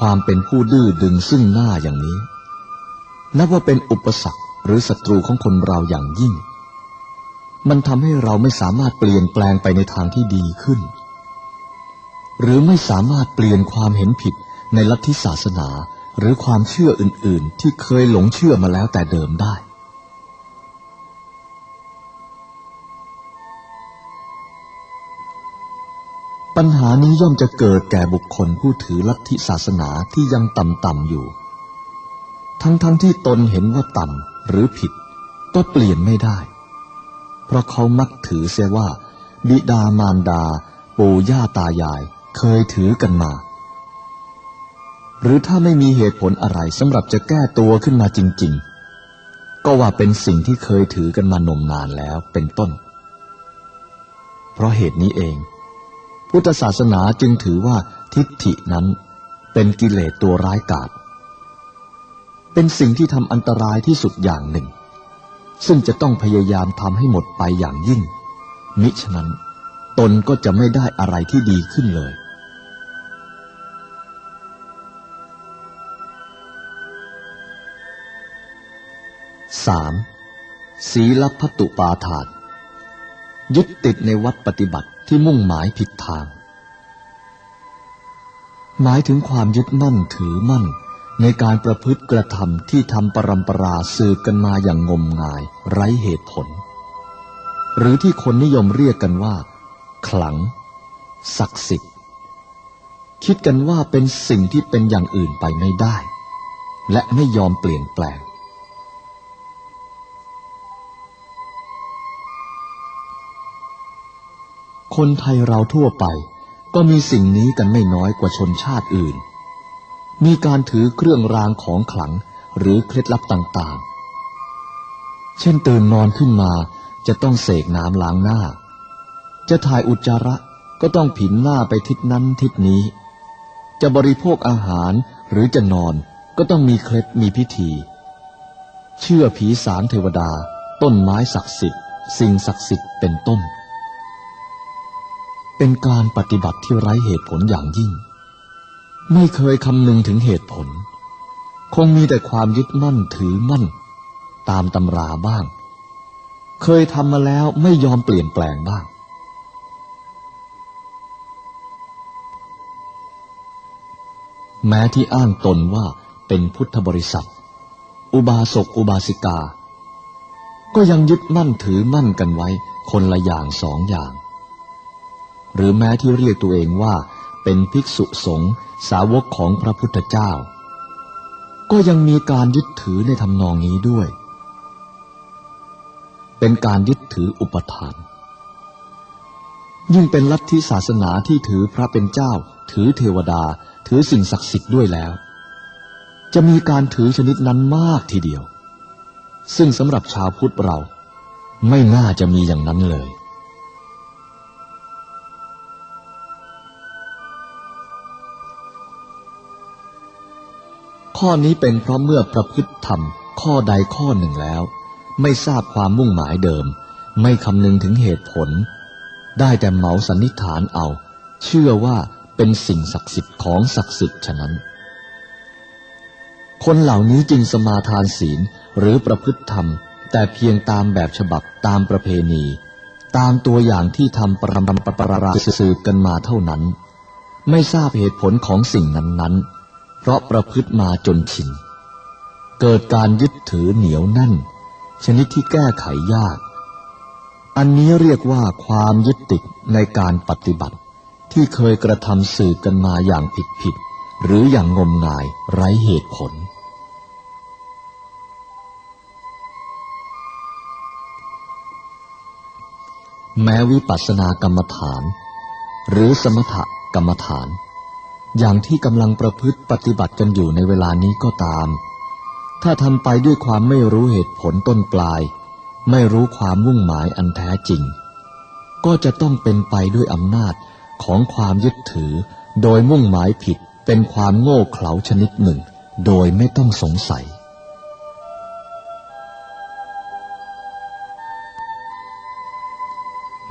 ความเป็นผู้ดื้อดึงซึ่งหน้าอย่างนี้ นับว่าเป็นอุปสรรคหรือศัตรูของคนเราอย่างยิ่ง มันทำให้เราไม่สามารถเปลี่ยนแปลงไปในทางที่ดีขึ้น หรือไม่สามารถเปลี่ยนความเห็นผิดในลัทธิศาสนาหรือความเชื่ออื่น ๆ ที่เคยหลงเชื่อมาแล้วแต่เดิมได้ ปัญหานี้ย่อมจะเกิดแก่บุคคลผู้ถือลัทธิศาสนาที่ยังต่ำๆอยู่ ทั้งๆทที่ตนเห็นว่าต่ำหรือผิด ก็เปลี่ยนไม่ได้ เพราะเขามักถือเสียว่า บิดามารดา ปู่ย่าตายาย เคยถือกันมา หรือถ้าไม่มีเหตุผลอะไรสำหรับจะแก้ตัวขึ้นมาจริง ๆ ก็ว่าเป็นสิ่งที่เคยถือกันมานมนานแล้วเป็นต้น เพราะเหตุนี้เอง พุทธศาสนาจึงถือว่าทิฏฐินั้น เป็นกิเลสตัวร้ายกาจเป็นสิ่งที่ทำอันตรายที่สุดอย่างหนึ่ง ซึ่งจะต้องพยายามทำให้หมดไปอย่างยิ่ง มิฉะนั้น ตนก็จะไม่ได้อะไรที่ดีขึ้นเลย 3. ศีลพัตุปาทานยึดติดในวัดปฏิบัติ ที่มุ่งหมายผิดทาง หมายถึงความยึดมั่นถือมั่น ในการประพฤติกระทำที่ทำปรำปราสืบกันมาอย่างงมงาย ไร้เหตุผล หรือที่คนนิยมเรียกกันว่า ขลัง ศักดิ์สิทธิ์ คิดกันว่าเป็นสิ่งที่เป็นอย่างอื่นไปไม่ได้ และไม่ยอมเปลี่ยนแปลง คนไทยเราทั่วไป ก็มีสิ่งนี้กันไม่น้อยกว่าชนชาติอื่น มีการถือเครื่องรางของขลังหรือเคล็ดลับต่างๆ เช่นตื่นนอนขึ้นมาจะต้องเสกน้ำล้างหน้า จะถ่ายอุจจาระก็ต้องผินหน้าไปทิศนั้นทิศนี้ จะบริโภคอาหารหรือจะนอนก็ต้องมีเคล็ดมีพิธี เชื่อผีสารเทวดา ต้นไม้ศักดิ์สิทธิ์ สิ่งศักดิ์สิทธิ์เป็นต้น เป็นการปฏิบัติที่ไร้เหตุผลอย่างยิ่ง ไม่เคยคำนึงถึงเหตุผล คงมีแต่ความยึดมั่นถือมั่น ตามตำราบ้าง เคยทำมาแล้วไม่ยอมเปลี่ยนแปลงบ้าง แม้ที่อ้างตนว่าเป็นพุทธบริษัท อุบาสกอุบาสิกา ก็ยังยึดมั่นถือมั่นกันไว้คนละอย่างสองอย่าง หรือแม้ที่เรียกตัวเองว่า เป็นภิกษุสงฆ์สาวกของพระพุทธเจ้า ก็ยังมีการยึดถือในทำนองนี้ด้วย เป็นการยึดถืออุปทาน ยิ่งเป็นลัทธิศาสนาที่ถือพระเป็นเจ้า ถือเทวดา ถือสิ่งศักดิ์สิทธิ์ด้วยแล้ว จะมีการถือชนิดนั้นมากทีเดียว ซึ่งสำหรับชาวพุทธเรา ไม่น่าจะมีอย่างนั้นเลย ข้อนี้เป็นเพราะเมื่อประพฤติธรรมข้อใดข้อหนึ่งแล้ว ไม่ทราบความมุ่งหมายเดิม ไม่คำนึงถึงเหตุผล ได้แต่เหมาสันนิษฐานเอา เชื่อว่าเป็นสิ่งศักดิ์สิทธิ์ของศักดิ์สิทธิ์ฉะนั้น คนเหล่านี้จึงสมาทานศีลหรือประพฤติธรรม แต่เพียงตามแบบฉบับตามประเพณี ตามตัวอย่างที่ทำปรำปรปราสืบกันมาเท่านั้น ไม่ทราบเหตุผลของสิ่งนั้นๆ เพราะประพฤติมาจนชิน เกิดการยึดถือเหนียวแน่น ชนิดที่แก้ไขยาก อันนี้เรียกว่าความยึดติดในการปฏิบัติ ที่เคยกระทำสืบกันมาอย่างผิดผิด หรืออย่างงมงายไร้เหตุผล แม้วิปัสสนากรรมฐาน หรือสมถกรรมฐาน อย่างที่กำลังประพฤติปฏิบัติกันอยู่ในเวลานี้ก็ตาม ถ้าทำไปด้วยความไม่รู้เหตุผลต้นปลาย ไม่รู้ความมุ่งหมายอันแท้จริง ก็จะต้องเป็นไปด้วยอำนาจของความยึดถือ โดยมุ่งหมายผิดเป็นความโง่เขลาชนิดหนึ่ง โดยไม่ต้องสงสัย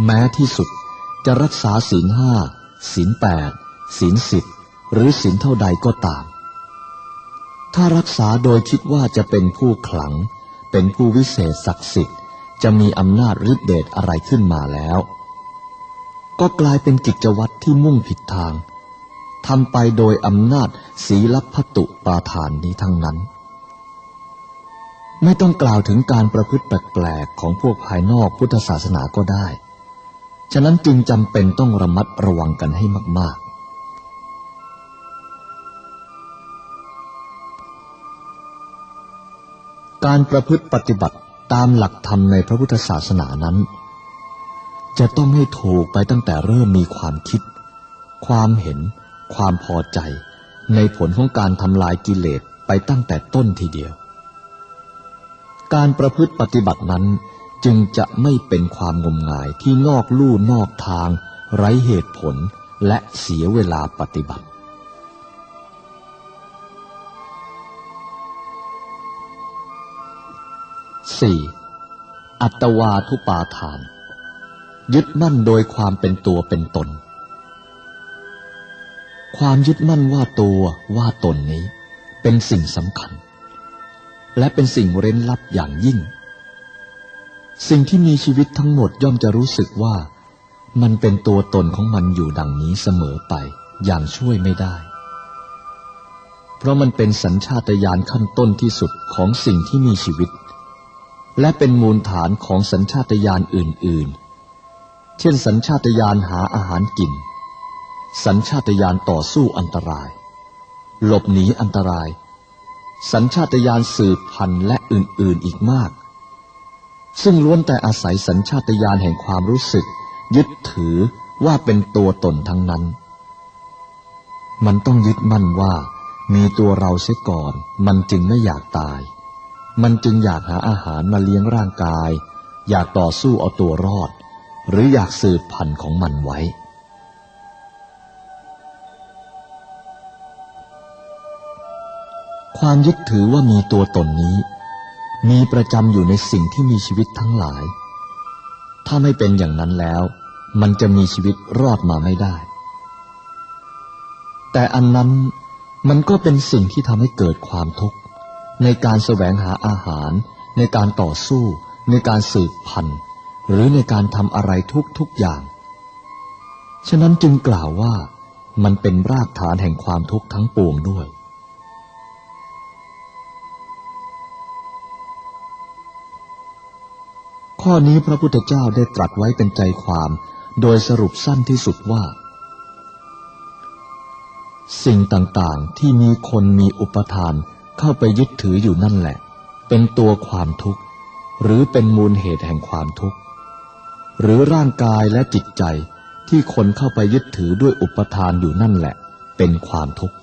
แม้ที่สุดจะรักษาศีลห้าศีลแปดศีลสิบ หรือศีลเท่าใดก็ตาม ถ้ารักษาโดยคิดว่าจะเป็นผู้ขลัง เป็นผู้วิเศษศักดิ์สิทธิ์ จะมีอำนาจฤทธิเดชอะไรขึ้นมาแล้ว ก็กลายเป็นกิจวัตรที่มุ่งผิดทางทำไปโดยอำนาจศีลพัตุปาทานนี้ทั้งนั้น ไม่ต้องกล่าวถึงการประพฤติแปลกๆของพวกภายนอกพุทธศาสนาก็ได้ ฉะนั้นจึงจำเป็นต้องระมัดระวังกันให้มากๆ การประพฤติปฏิบัติตามหลักธรรมในพระพุทธศาสนานั้น จะต้องให้ถูกไปตั้งแต่เริ่มมีความคิด ความเห็น ความพอใจ ในผลของการทำลายกิเลสไปตั้งแต่ต้นทีเดียว การประพฤติปฏิบัตินั้นจึงจะไม่เป็นความงมงายที่นอกลู่นอกทาง ไร้เหตุผลและเสียเวลาปฏิบัติ 4. อัตวาทุปาทาน ยึดมั่นโดยความเป็นตัวเป็นตน ความยึดมั่นว่าตัวว่าตนนี้ เป็นสิ่งสำคัญ และเป็นสิ่งเร้นลับอย่างยิ่ง สิ่งที่มีชีวิตทั้งหมดย่อมจะรู้สึกว่า มันเป็นตัวตนของมันอยู่ดังนี้เสมอไปอย่างช่วยไม่ได้เพราะมันเป็นสัญชาตญาณขั้นต้นที่สุดของสิ่งที่มีชีวิต และเป็นมูลฐานของสัญชาตญาณอื่น ๆ เช่น สัญชาตญาณหาอาหารกิน สัญชาตญาณต่อสู้อันตราย หลบหนีอันตราย สัญชาตญาณสืบพันธุ์และอื่น ๆ อีกมาก ซึ่งล้วนแต่อาศัยสัญชาตญาณแห่งความรู้สึก ยึดถือว่าเป็นตัวตนทั้งนั้น มันต้องยึดมั่นว่า มีตัวเราเสียก่อน มันจึงไม่อยากตาย มันจึงอยากหาอาหารมาเลี้ยงร่างกาย อยากต่อสู้เอาตัวรอด หรืออยากสืบพันธุ์ของมันไว้ ความยึดถือว่ามีตัวตนนี้ มีประจำอยู่ในสิ่งที่มีชีวิตทั้งหลาย ถ้าไม่เป็นอย่างนั้นแล้ว มันจะมีชีวิตรอดมาไม่ได้ แต่อันนั้นมันก็เป็นสิ่งที่ทำให้เกิดความทุกข์ ในการแสวงหาอาหาร ในการต่อสู้ ในการสืบพันธุ์ หรือในการทำอะไรทุกทุกอย่าง ฉะนั้นจึงกล่าวว่ามันเป็นรากฐานแห่งความทุกข์ทั้งปวงด้วย ข้อนี้พระพุทธเจ้าได้ตรัสไว้เป็นใจความ โดยสรุปสั้นที่สุดว่า สิ่งต่างๆที่มีคนมีอุปทาน เข้าไปยึดถืออยู่นั่นแหละ เป็นตัวความทุกข์ หรือเป็นมูลเหตุแห่งความทุกข์ หรือร่างกายและจิตใจที่คนเข้าไปยึดถือด้วยอุปทานอยู่นั่นแหละ เป็นความทุกข์